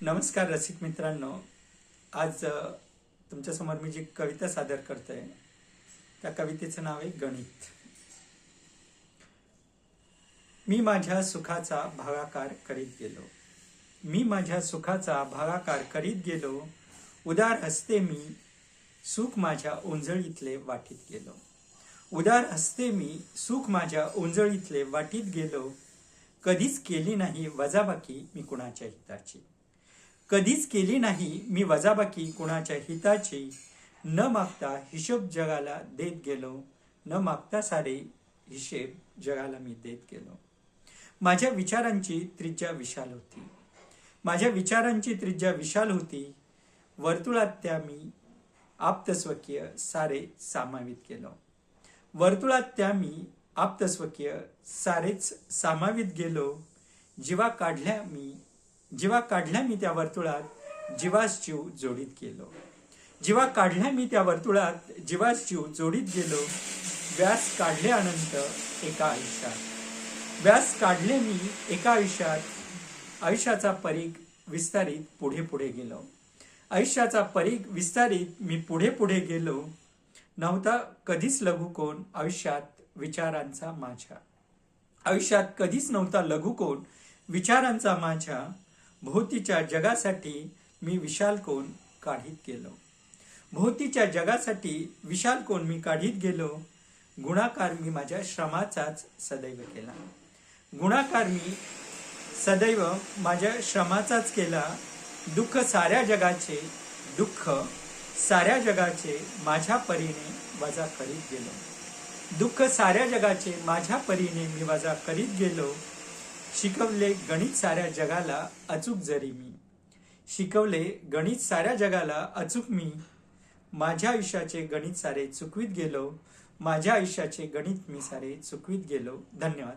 नमस्कार रसिक मित्रांनो. आज तुमच्यासमोर मी जी कविता सादर करतोय त्या कवितेचं नाव आहे गणित. मी माझ्या सुखाचा भागाकार करीत गेलो. मी माझ्या सुखाचा भागाकार करीत गेलो. उदार हस्ते मी सुख माझ्या ओंजळीतले वाटीत गेलो. उदार हस्ते मी सुख माझ्या ओंजळीतले वाटीत गेलो. कधीच केली नाही वजाबाकी मी कुणाच्या हिताची. कधीच केली नाही मी वजाबाकी कुणाच्या हिताची न मागता हिशोब जगाला देत गेलो. न मागता सारे हिशेब जगाला मी देत गेलो. माझ्या विचारांची त्रिज्या विशाल होती. माझ्या विचारांची त्रिज्या विशाल होती. वर्तुळात त्या मी आप्तस्वकीय सारे सामावित केलो वर्तुळात त्या मी आप्तस्वकीय सारेच सामावित गेलो. जीवा काढल्या मी जीवा काढल्या मी त्या वर्तुळात जीवास जीव जोडीत गेलो. जीवा काढल्या मी त्या वर्तुळात जीवास जीव जोडीत गेलो. व्यास काढले अनंत एका आयुष्यात. व्यास काढले मी एका आयुष्यात आयुष्याचा परीघ विस्तारित पुढे पुढे गेलो. आयुष्याचा परीघ विस्तारित मी पुढे पुढे गेलो. नव्हता कधीच लघु कोण आयुष्यात विचारांचा माझ्या. आयुष्यात कधीच नव्हता लघु कोण विचारांचा माझ्या. भोवतीच्या जगासाठी मी विशाल कोण काढीत गेलो. भोवतीच्या जगासाठी विशाल कोण मी काढीत गेलो. गुणाकार मी माझ्या श्रमाचाच सदैव केला. गुणाकार मी सदैव माझ्या श्रमाचाच केला. दुःख साऱ्या जगाचे दुःख साऱ्या जगाचे माझ्या परीने वजा करीत गेलो. दुःख साऱ्या जगाचे माझ्या परीने मी वजा करीत गेलो. शिकवले गणित साऱ्या जगाला अचूक जरी मी. शिकवले गणित साऱ्या जगाला अचूक मी. माझ्या आयुष्याचे गणित सारे चुकवीत गेलो. माझ्या आयुष्याचे गणित मी सारे चुकवीत गेलो. धन्यवाद.